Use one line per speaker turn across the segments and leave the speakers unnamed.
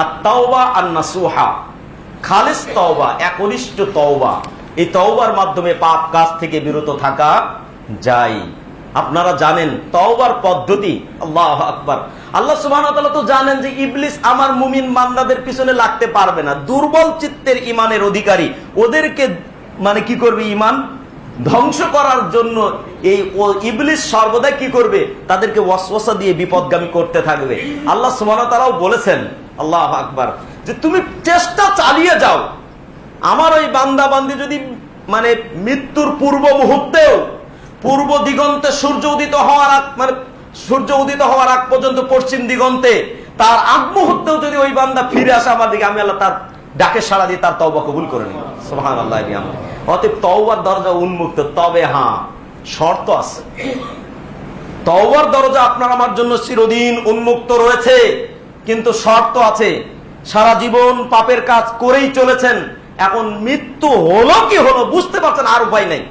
আর তাওবা আর নাসুহা খালিস তওবা, একনিষ্ঠ তওবা। এই তওবার মাধ্যমে পাপ কাজ থেকে বিরত থাকা যায়। আপনারা জানেন, তওবার পদ্ধতি, আল্লাহ আকবার। আল্লাহ ওয়া তো জানেন যে ইবলিস আমার মুমিন বান্দাদের পিছনে লাগতে পারবে না। দুর্বল চিত্তের ইমানের অধিকারী। ওদেরকে মানে কি করবে ইমান ধ্বংস করার জন্য এই ও ইবলিস সর্বদা কি করবে? তাদেরকে ওয়াসওয়াসা দিয়ে বিপদগামী করতে থাকবে। আল্লাহ ওয়া তাআলাও বলেছেন, আল্লাহ আকবার, যে তুমি চেষ্টা চালিয়ে যাও। আমার ওই বান্দা বান্দি যদি মানে মৃত্যুর পূর্ব মুহূর্তেও পূর্ব দিগন্তে সূর্য উদিত হওয়ার আগ মানে সূর্য উদিত হওয়ার আগ পর্যন্ত পশ্চিম দিগন্তে তার আগ মুহূর্তেও যদি ওই বান্দা ফিরে আসে আমার দিকে, আমি আল্লাহ তার ডাকে সাড়া দিয়ে তার তওবা কবুল করে নিই সোহান আল্লাহ অতএব তওবার দরজা উন্মুক্ত। তবে হ্যাঁ শর্ত আছে। তওবার দরজা আপনার আমার জন্য চিরদিন উন্মুক্ত রয়েছে। কিন্তু শর্ত আছে, সারা জীবন পাপের কাজ করেই চলেছেন। এখন মৃত্যু হলো কি হলো বুঝতে পারছেন, আর উপায় নেই।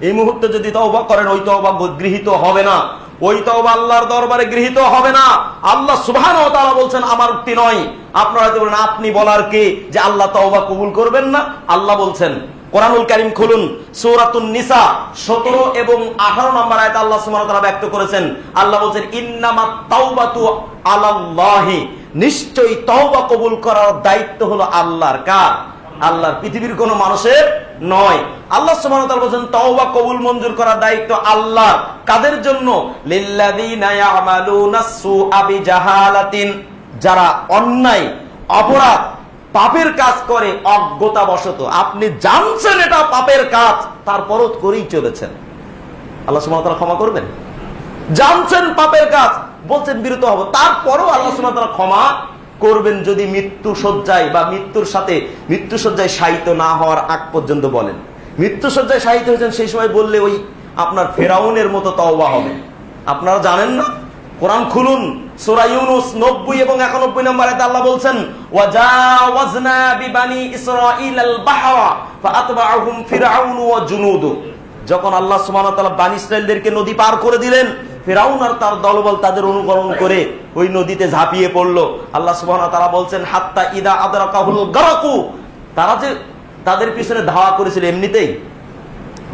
এই মুহূর্তে যদি তওবা করেন, ওই তওবা গৃহীত হবে না। ওই তওবা আল্লাহর দরবারে গৃহীত হবে না। আল্লাহ সুবহান ও তাআলা বলছেন, আমার উক্তি নয়। আপনারা বলেন, আপনি বলার কে? যে আল্লাহ তওবা কবুল করবেন না? আল্লাহ বলছেন কোরআনুল কারিম খুলুন। সূরাতুন নিসা 17 এবং 18 নম্বর আয়াতে আল্লাহ সুবহানাহু ওয়া ব্যক্ত করেছেন। আল্লাহ বলছেন, ইন্নামাত তাওবাতু আলাল্লাহি। নিশ্চয়ই তওবা কবুল করার দায়িত্ব হলো আল্লাহর কার? আল্লাহর পৃথিবীর কোন মানুষের নয়। আল্লাহ সুবহানাহু ওয়া তাআলা বলেন তওবা কবুল মঞ্জুর করার দায়িত্ব আল্লাহ কাদের জন্য? লিল্লাযিনা সুআ বিজাহালাতিন। যারা অন্যায়, অপরাধ পাপের কাজ করে অজ্ঞতা বশত আপনি জানছেন এটা পাপের কাজ তারপরও করেই চলেছেন। আল্লাহ তাআলা ক্ষমা করবেন? জানছেন পাপের কাজ, বলছেন বিরত হব। তারপরও আল্লাহ তাআলা ক্ষমা করবেন যদি মৃত্যু সজ্জায় বা মৃত্যুর সাথে মৃত্যু সজ্জায় শায়িত না হওয়ার আগ পর্যন্ত বলেন। মৃত্যু সজ্জায় শায়িত হয়েছেন সেই সময় বললে ওই আপনার ফেরাউনের মতো তওবা হবে। আপনারা জানেন না? কোরআন খুলুন, সূরা ইউনুস 90 এবং 91 নম্বর আল্লাহ বলছেন, ওয়াজাওয়াজনা বিবানি ইসরাঈলাল বাহরা ফাআতবাআহুম ফিরআউন ওয়া জুনুদু। যখন আল্লাহ সুবহানাহু ওয়া তাআলা বানি ইসরাঈলদেরকে নদী পার করে দিলেন, ফেরাউন আর তার দলবল তাদের অনুকরণ করে ওই নদীতে ঝাঁপিয়ে পড়ল। আল্লাহ ওয়া তাআলা বলছেন, হাত্তা ইদা আদরাকাহুল গারাকু। তারা যে তাদের পিছনে ধাওয়া করেছিল এমনিতেই।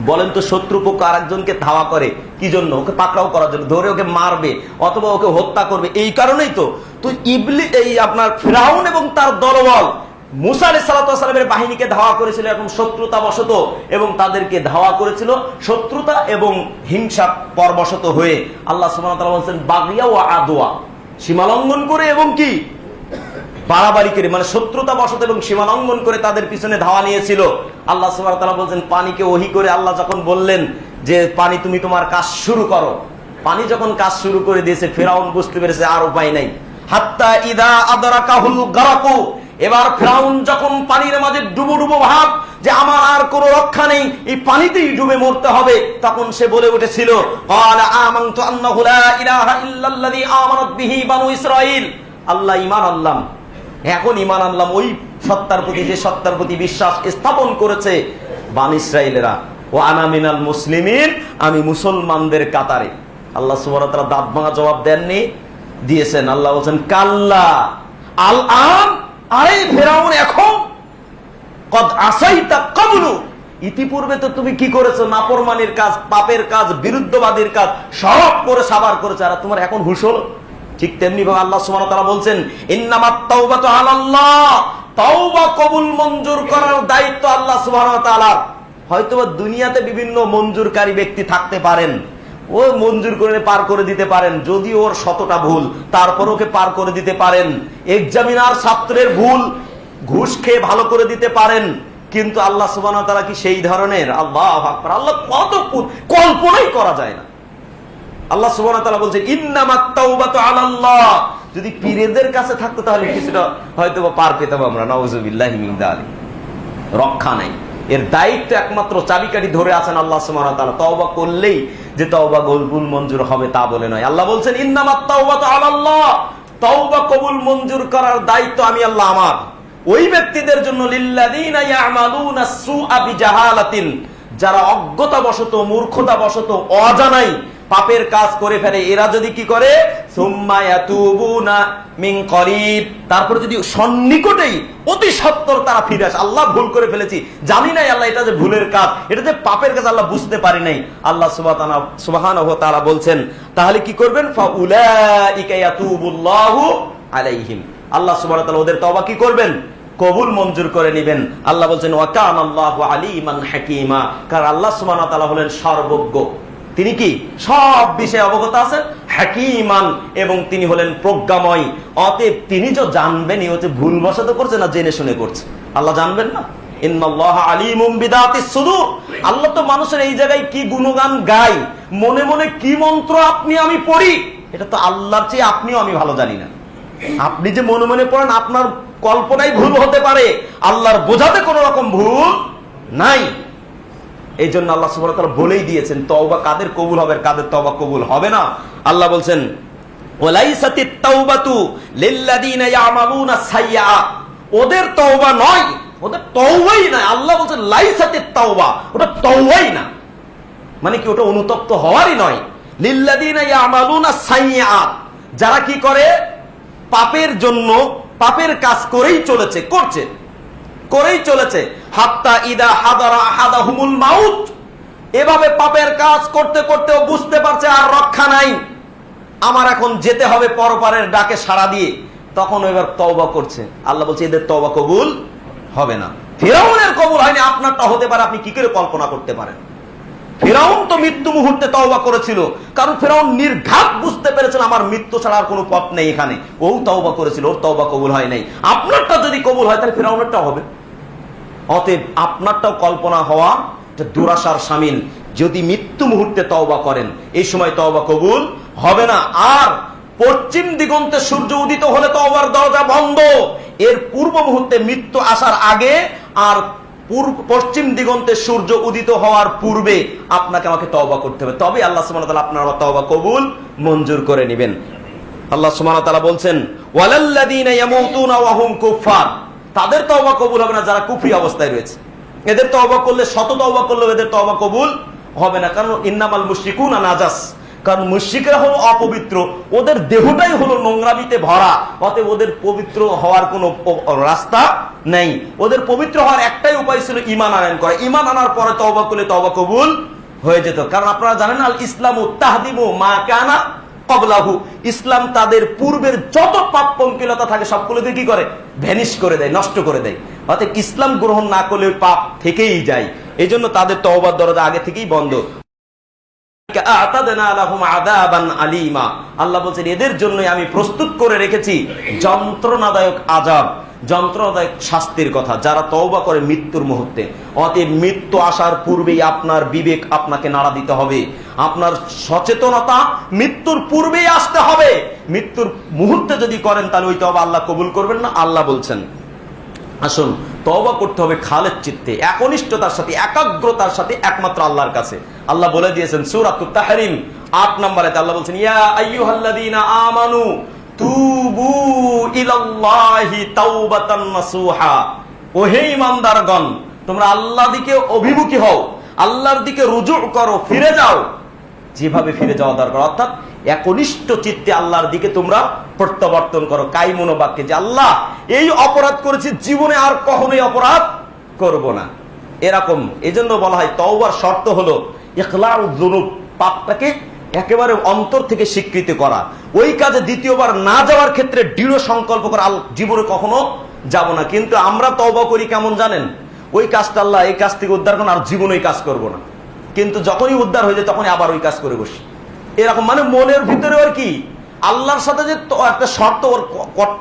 বলেন তো শত্রু পক্ষ আরেকজনকে ধাওয়া করে, কি জন্য? ওকে পাকড়াও করার জন্য, ধরে ওকে মারবে, অথবা ওকে হত্যা করবে, এই কারণেই তো। তো ইবলি, এই আপনার ফেরাউন এবং তার দলবল, মুসা আলি সালাতামের বাহিনীকে ধাওয়া করেছিল এবং শত্রুতা বশত এবং তাদেরকে ধাওয়া করেছিল, শত্রুতা এবং হিংসা পরবশত হয়ে। আল্লাহ তাআলা বলছেন, বাগিয়া ও আদোয়া সীমালঙ্ঘন করে এবং কি? বাড়াবাড়ি করে মানে শত্রুতা বশত এবং সীমা লঙ্ঘন করে তাদের পিছনে ধাওয়া নিয়েছিল। আল্লাহ সুবাহ বলছেন, পানিকে ওহি করে আল্লাহ যখন বললেন যে, পানি তুমি তোমার কাজ শুরু করো। পানি যখন কাজ শুরু করে দিয়েছে, ফেরাউন বুঝতে পেরেছে, আর উপায় নাই। হাত্তা ইদা আদরাকাহুল গারাকু, এবার ফেরাউন যখন পানির মাঝে ডুবো ডুবো ভাব যে, আমার আর কোনো রক্ষা নেই, এই পানিতেই ডুবে মরতে হবে, তখন সে বলে উঠেছিল আল্লাহ ঈমান আনলাম। এখন ইমান আনলাম ওই সত্তার প্রতি, যে সত্তার প্রতি বিশ্বাস স্থাপন করেছে বান ইসরায়েলেরা। ও আনামিনাল মুসলিমিন, আমি মুসলমানদের কাতারে। আল্লাহ সুবহানাহু দাঁত ভাঙা জবাব দেননি, দিয়েছেন। আল্লাহ বলছেন, কাল্লা আল আন আরে ফেরাউন এখন, কদ আসাইতা কবলু। ইতিপূর্বে তো তুমি কি করেছ? নাফরমানির কাজ, পাপের কাজ, বিরুদ্ধবাদীর কাজ, সব করে সাবার করেছে, আর তোমার এখন হুশ হলো? ঠিক তেমনি ভাবে আল্লাহ ওয়া তাআলা বলছেন কবুল মঞ্জুর করার দায়িত্ব আল্লাহ তাআলার। দুনিয়াতে বিভিন্ন মঞ্জুরকারী ব্যক্তি থাকতে পারেন। ও মঞ্জুর করে পার করে দিতে পারেন, যদি ওর শতটা ভুল, তারপর ওকে পার করে দিতে পারেন। এক্সামিনার ছাত্রের ভুল, ঘুষ খেয়ে ভালো করে দিতে পারেন। কিন্তু আল্লাহ ওয়া তাআলা কি সেই ধরনের? আল্লাহ আল্লাহ কত কল্পনাই করা যায় না। আল্লাহ তাআলা বলছেন, ইন্নামাত তাওবাতু যদি পীরেদের কাছে থাকতো তাহলে কিছুটা হয়তো পার পেতাম আমরা মিন রক্ষা নাই। এর দায়িত্ব একমাত্র চাবিকাঠি ধরে আছেন আল্লাহ ওয়া তওবা করলেই যে তওবা কবুল মঞ্জুর হবে তা বলে নয়। আল্লাহ বলছেন, ইন্নামাত তাওবাতু আলাল্লাহ। তওবা কবুল মঞ্জুর করার দায়িত্ব আমি আল্লাহ আমার। ওই ব্যক্তিদের জন্য যারা অজ্ঞতা বশত মূর্খতা বশত অজানাই পাপের কাজ করে ফেলে। এরা যদি কি করে? তারপরে যদি সন্নিকটেই অতি সত্তর তারা ফিরে আসে। আল্লাহ, ভুল করে ফেলেছি। জানি নাই আল্লাহ, এটা যে ভুলের কাজ। এটা যে পাপের কাজ আল্লাহ বুঝতে পারি নাই। আল্লাহ সুবহানাহু ওয়া তাআলা বলছেন, তাহলে কি করবেন? আলাইহিম। আল্লাহ তাআলা ওদের তওবা কি করবেন? কবুল মঞ্জুর করে নেবেন। আল্লাহ বলছেন ওয়াকান আল্লাহ আলিমান হাকিমা। কারণ আল্লাহ ওয়া হলেন সর্বজ্ঞ। তিনি কি? সব বিষয়ে অবগত আছেন? হাকিমান এবং তিনি হলেন প্রজ্ঞাময়। অতএব তিনি যে জানবেন এই হচ্ছে ভুল বসাতে করছে না, জেনে শুনে করছে। আল্লাহ জানবেন না? আল্লাহ তো মানুষের এই জায়গায় কি গুণগান গাই মনে মনে কি মন্ত্র আপনি আমি পড়ি? এটা তো আল্লাহর চেয়ে আপনিও আমি ভালো জানি না। আপনি যে মনে মনে পড়েন, আপনার কল্পনাই ভুল হতে পারে। আল্লাহর বোঝাতে কোনো রকম ভুল নাই। এই জন্য আল্লাহ তাআলা বলেই দিয়েছেন, তওবা কাদের কবুল হবে কাদের তওবা কবুল হবে না? আল্লাহ বলছেন ওদের তওবা নয়, ওদের তওবাই না আল্লাহ বলছেন লাইসাতিত তাওবা। ওটা তওবাই না। মানে কি ওটা অনুতপ্ত হওয়ারই নয়। লিল্লাযিনা ইয়ামালুনা যারা কি করে? পাপের জন্য, পাপের কাজ করেই চলেছে, করছে। করেই চলেছে। হাত্তা ইদা হাদারা হাদা হুমুল মাউত। এভাবে পাপের কাজ করতে করতেও বুঝতে পারছে আর রক্ষা নাই। আমার এখন যেতে হবে পরপারের ডাকে সাড়া দিয়ে। তখন এবার তওবা করছে। আল্লাহ বলছে, এদের তওবা কবুল হবে না। ফেরাউনের কবুল হয়নি, আপনারটা হতে পারে, আপনি কি করে কল্পনা করতে পারেন? ফেরাউন তো মৃত্যু মুহূর্তে তওবা করেছিল। কারণ ফেরাউন নির্ঘাত বুঝতে পেরেছেন, আমার মৃত্যু ছাড়া আর কোনো পথ নেই এখানে। ও তওবা করেছিল, ওর তওবা কবুল হয় নাই। আপনারটা যদি কবুল হয়, তাহলে ফেরাউনেরটা হবে। অতএব আপনারটাও কল্পনা হওয়া দুরাশার সামিল যদি মৃত্যু মুহূর্তে তওবা করেন, এই সময় তওবা কবুল হবে না। আর পশ্চিম দিগন্তে সূর্য উদিত হলে তওবার দরজা বন্ধ। এর পূর্ব মুহূর্তে মৃত্যু আসার আগে আর পশ্চিম দিগন্তে সূর্য উদিত হওয়ার পূর্বে আপনাকে আমাকে তওবা করতে হবে। তবে আল্লাহ সুবহানাহু ওয়া আপনার তওবা কবুল মঞ্জুর করে নেবেন। আল্লাহ সুবহানাহু ওয়া বলছেন তাদের তওবা কবুল হবে না, যারা কুফরি অবস্থায় রয়েছে। এদের তওবা করলে, শত তওবা করলেও এদের তওবা কবুল হবে না। কারণ ইন্নামাল মুশরিকুনা নাজাস। কারণ মুশরিকরা হলো অপবিত্র। ওদের দেহটাই হলো নোংরামিতে ভরা। অতএব ওদের পবিত্র হওয়ার কোনো রাস্তা নেই। ওদের পবিত্র হওয়ার একটাই উপায় ছিল ইমান আনয়ন করা। ইমান আনার পরে তওবা করলে তওবা কবুল হয়ে যেত। কারণ আপনারা জানেন আল ইসলাম তাহদিমু মা কানা কবলাহু ইসলাম তাদের পূর্বের যত পাপ পঙ্কিলতা থাকে, সবগুলোকে কি করে? ভ্যানিশ করে দেয়, নষ্ট করে দেয়। অর্থাৎ ইসলাম গ্রহণ না করলে পাপ থেকেই যায়। এই জন্য তাদের তওবার দরজা আগে থেকেই বন্ধ। আল্লাহ বলছেন, এদের জন্য আমি প্রস্তুত করে রেখেছি যন্ত্রণাদায়ক আযাব। যন্ত্রণাদায়ক শাস্তির কথা, যারা তওবা করে মৃত্যুর মুহূর্তে। অতএব মৃত্যু আসার পূর্বেই আপনার বিবেক আপনাকে নাড়া দিতে হবে। আপনার সচেতনতা মৃত্যুর পূর্বেই আসতে হবে। মৃত্যুর মুহূর্তে যদি করেন, তাহলে ওই তওবা আল্লাহ কবুল করবেন না, আল্লাহ বলছেন। আসুন, তওবা করতে হবে খালেদ চিত্তে, একনিষ্ঠতার সাথে, একাগ্রতার সাথে একমাত্র আল্লাহর কাছে। আল্লাহ বলে দিয়েছেন সূরাতুত তাহরিম 8 নম্বরে আল্লাহ বলছেন, ইয়া আইয়ুহাল্লাযীনা আমানু তোমরা আল্লাহ দিকে অভিমুখী হও, আল্লাহর দিকে রুজু করো, ফিরে যাও। যেভাবে ফিরে যাওয়া দরকার, অর্থাৎ একনিষ্ঠ চিত্তে আল্লাহর দিকে তোমরা প্রত্যাবর্তন করো। কাই মনোবাক্যে যে, আল্লাহ, এই অপরাধ করেছি, জীবনে আর কখনোই অপরাধ করব না। এরকম, এজন্য বলা হয়, তওবার শর্ত হলো, ইখলাউদ্দুনুব পাপটাকে একেবারে অন্তর থেকে স্বীকৃতি করা। ওই কাজে দ্বিতীয়বার না যাওয়ার ক্ষেত্রে দৃঢ় সংকল্প করা আল- জীবনে কখনো যাব না। কিন্তু আমরা তবা করি কেমন জানেন? ওই কাজটা আল্লাহ এই কাজ থেকে উদ্ধার করুন, আর জীবনে কাজ করব না। কিন্তু যখনই উদ্ধার হয়ে যায়, তখনই আবার ওই কাজ করে বসি। এরকম মানে মনের ভিতরে আর কি আল্লাহর সাথে যে একটা শর্ত ওর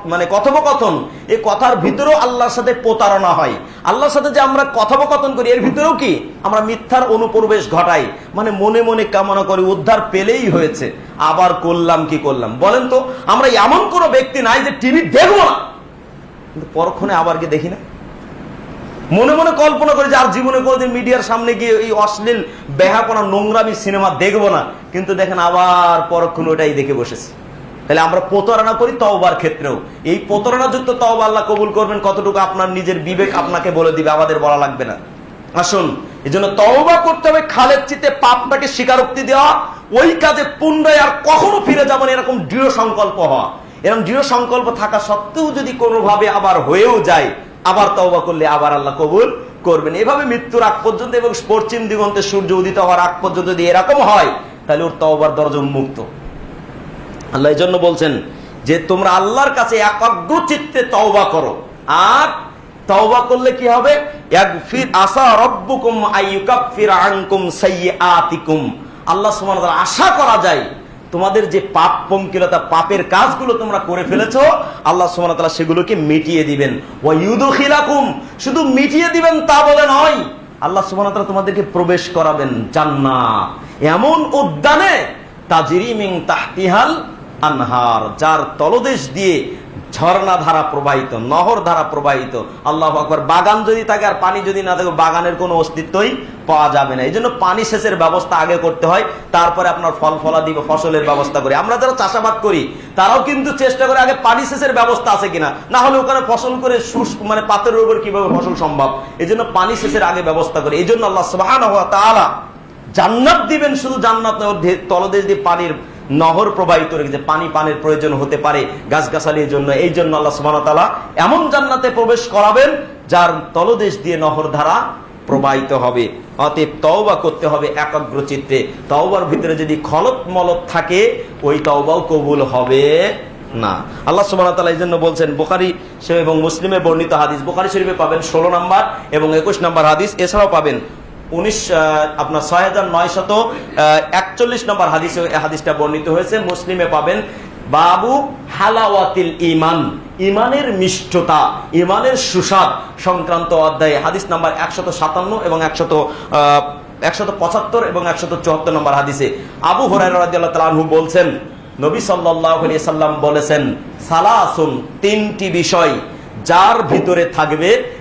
মানে কথোপকথন এই কথার ভিতরেও আল্লাহর সাথে প্রতারণা হয়। আল্লাহর সাথে যে আমরা কথোপকথন করি, এর ভিতরেও কি? আমরা মিথ্যার অনুপ্রবেশ ঘটাই। মানে মনে মনে কামনা করি, উদ্ধার পেলেই হয়েছে। আবার করলাম কি করলাম? বলেন তো, আমরা এমন কোনো ব্যক্তি নাই যে টিভি দেখব না। কিন্তু পরক্ষণে আবার কি দেখি না। মনে মনে কল্পনা করে যে আর জীবনে কোনোদিন মিডিয়ার সামনে গিয়ে এই অশ্লীল বেহাপনা নোংরামি সিনেমা দেখব না। কিন্তু দেখেন আবার পরক্ষণে ওটাই দেখে বসেছে। তাহলে আমরা প্রতারণা করি তওবার ক্ষেত্রেও। এই প্রতারণাযুক্ত তওবা আল্লাহ কবুল করবেন কতটুকু আপনার নিজের বিবেক আপনাকে বলে দিবে, আমাদের বলা লাগবে না। আসুন এই জন্য তওবা করতে হবে, খালের চিতে পাপটাকে স্বীকারোক্তি দেওয়া, ওই কাজে পুনরায় আর কখনো ফিরে যাবেন এরকম দৃঢ় সংকল্প হওয়া। এরকম দৃঢ় সংকল্প থাকা সত্ত্বেও যদি কোনোভাবে আবার হয়েও যায়, আবার তওবা করলে আবার আল্লাহ কবুল করবেন। এভাবে মৃত্যুর আগ পর্যন্ত এবং পশ্চিম দিগন্তে সূর্য উদিত হওয়ার আগ পর্যন্ত যদি এরকম হয়, তাহলে ওর তওবার দরজা উন্মুক্ত। আল্লাহ এই জন্য বলছেন যে তোমরা আল্লাহর কাছে একাগ্র চিত্তে তওবা করো। আর তওবা করলে কি হবে? আল্লাহ সুবহানাহু আশা করা যায়, তোমাদের যে পাপ পঙ্কিলতা পাপের কাজগুলো তোমরা করে ফেলেছো, আল্লাহ তাআলা সেগুলোকে মিটিয়ে দিবেন। শুধু মিটিয়ে দিবেন তা বলে নয়, আল্লাহ তাআলা তোমাদেরকে প্রবেশ করাবেন জান্নাত। এমন উদ্যানে তাজরি মিন তাহতিহাল আনহার, যার তলদেশ দিয়ে ঝর্ণা ধারা প্রবাহিত, নহর ধারা প্রবাহিত, আল্লাহ আকবর, বাগান যদি থাকে আর পানি যদি না থাকে, বাগানের কোনো অস্তিত্বই পাওয়া যাবে না। এই জন্য পানি সেচের ব্যবস্থা আগে করতে হয়, তারপরে আপনার ফল ফলাদি বা ফসলের ব্যবস্থা করি। আমরা যারা চাষাবাদ করি, তারাও কিন্তু চেষ্টা করে আগে পানি সেচের ব্যবস্থা আছে কিনা। না হলে ওখানে ফসল করে শুষ্ক মানে পাতের উপর কীভাবে ফসল সম্ভব? এই জন্য পানি সেচের আগে ব্যবস্থা করি। এই জন্য আল্লাহ সুবাহ জান্নাত দিবেন, শুধু জান্নাত তলদেশ দিয়ে পানির নহর প্রবাহিত রেখেছে পানি পানের প্রয়োজন হতে পারে গাছগাছালির জন্য, এই জন্য আল্লাহ সুবাহ তালা এমন জান্নাতে প্রবেশ করাবেন যার তলদেশ দিয়ে নহর ধারা প্রবাহিত হবে। অতএব তওবা করতে হবে একাগ্র চিত্রে তওবার ভিতরে যদি খলত মলত থাকে, ওই তওবাও কবুল হবে না। আল্লাহ সুবাহ তালা এই জন্য বলছেন, বোখারি এবং মুসলিমে বর্ণিত হাদিস। বোখারি শরীফে পাবেন ষোলো নম্বর এবং একুশ নম্বর হাদিস। এছাড়াও পাবেন উনিশ আপনার ছয় হাজার নয় শত একচল্লিশ নম্বর হাদিস হাদিসটা বর্ণিত হয়েছে, মুসলিমে পাবেন, বাবু হালাওয়াতিল ইমান ইমানের মিষ্টতা ইমানের সুস্বাদ সংক্রান্ত অধ্যায়ে, হাদিস নাম্বার একশত সাতান্ন এবং একশত একশত পঁচাত্তর এবং একশত চুয়াত্তর নম্বর হাদিসে। আবু হরাইহু বলছেন, নবী সাল্লাহ সাল্লাম বলেছেন, সালাসুন তিনটি বিষয় যার ভিতরে থাকবে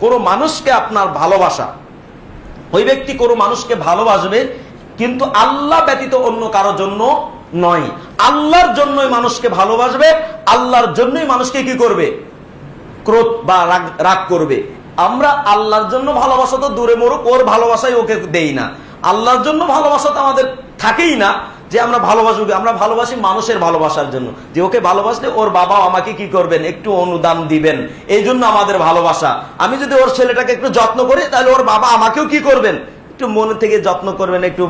কোন মানুষকে আপনার ভালোবাসা, ওই ব্যক্তি কোনো মানুষকে ভালোবাসবে কিন্তু আল্লাহ ব্যতীত অন্য কারোর জন্য নয়। আল্লাহর জন্যই মানুষকে ভালোবাসবে, আল্লাহর জন্যই মানুষকে কি করবে? ক্রোধ বা রাগ রাগ করবে। আমরা আল্লাহর জন্য ভালোবাসা তো দূরে মরুক, ওর ভালোবাসাই ওকে দেই না। আল্লাহর জন্য ভালোবাসা তো আমাদের থাকেই না। যে আমরা ভালোবাসবো আমরা ভালোবাসি মানুষের ভালোবাসার জন্য। যে ওকে ভালোবাসলে ওর বাবা আমাকে কি করবেন? একটু অনুদান দিবেন। এই জন্য আমাদের ভালোবাসা। আমি যদি ওর ছেলেটাকে একটু যত্ন করি, তাহলে ওর বাবা আমাকেও কি করবেন? একটু মনে থেকে যত্ন করবেন, একটু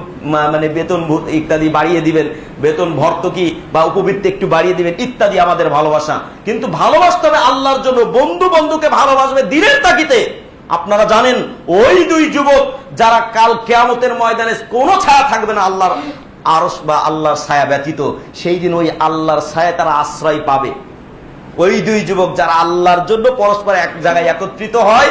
মানে বেতন ইত্যাদি বাড়িয়ে দিবেন। বেতন ভর্তকি বা উপবৃত্তি একটু বাড়িয়ে দিবেন, ইত্যাদি আমাদের ভালোবাসা। কিন্তু ভালোবাসতে হবে আল্লাহর জন্য। বন্ধু বন্ধুকে ভালোবাসবে দিনের তাকিতে আপনারা জানেন, ওই দুই যুবক যারা কাল কেয়ামতের ময়দানে কোনো ছায়া থাকবে না আল্লাহর আরস বা আল্লাহর ছায়া ব্যতীত, সেই দিন ওই আল্লাহর ছায়া তারা আশ্রয় পাবে। ওই দুই যুবক যারা আল্লাহর জন্য পরস্পর এক জায়গায় একত্রিত হয়,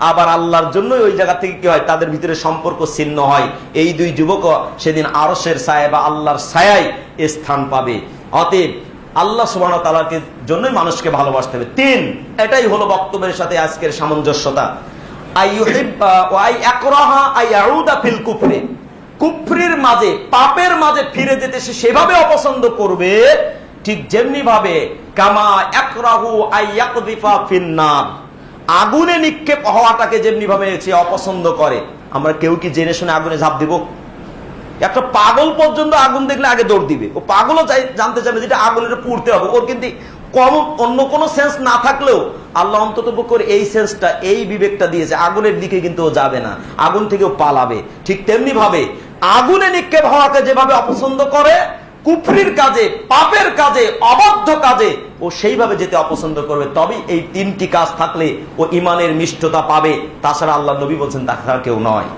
আবার আল্লাহর জন্য ওই জায়গা থেকে কি হয়? তাদের ভিতরে সম্পর্ক ছিন্ন হয়। এই দুই যুবক সেদিন আরসের ছায়া বা আল্লাহর ছায়ায় স্থান পাবে। অতএব আল্লাহ সুবাহ তালাকে জন্যই মানুষকে ভালোবাসতে হবে। তিন, এটাই হলো বক্তব্যের সাথে আজকের সামঞ্জস্যতা। আই আই ইয়াকরাহা আই ইয়াউদা ফিল কুফরি। কুফরির মাঝে, পাপের মাঝে ফিরে যেতে সে সেভাবে অপছন্দ করবে, ঠিক যেমনি ভাবে কামা একরাহু আইয়াকদিফা ফিন্নার। আগুনে নিক্ষেপ হওয়াটাকে যেমনি ভাবে সে অপছন্দ করে। আমরা কেউ কি জেনে শুনে আগুনে ঝাঁপ দিব? একটা পাগল পর্যন্ত আগুন দেখলে আগে দৌড় দিবে। ও পাগলও চাই, জানতে চাবে যেটা আগুনের পুড়তে হবে। ওর কিন্তু কম, অন্য কোনো সেন্স না থাকলেও আল্লাহ অন্তত করে এই সেন্সটা এই বিবেকটা দিয়েছে, আগুনের দিকে কিন্তু ও যাবে না। আগুন থেকেও পালাবে। ঠিক তেমনি ভাবে আগুনে নিক্ষেপ হওয়াকে যেভাবে অপছন্দ করে, কুফরির কাজে, পাপের কাজে অবদ্ধ কাজে, ও সেইভাবে যেতে অপছন্দ করবে তবে এই তিনটি কাজ থাকলে ও ইমানের মিষ্টতা পাবে। তাছাড়া আল্লাহ নবী বলছেন তাছাড়া কেউ নয়।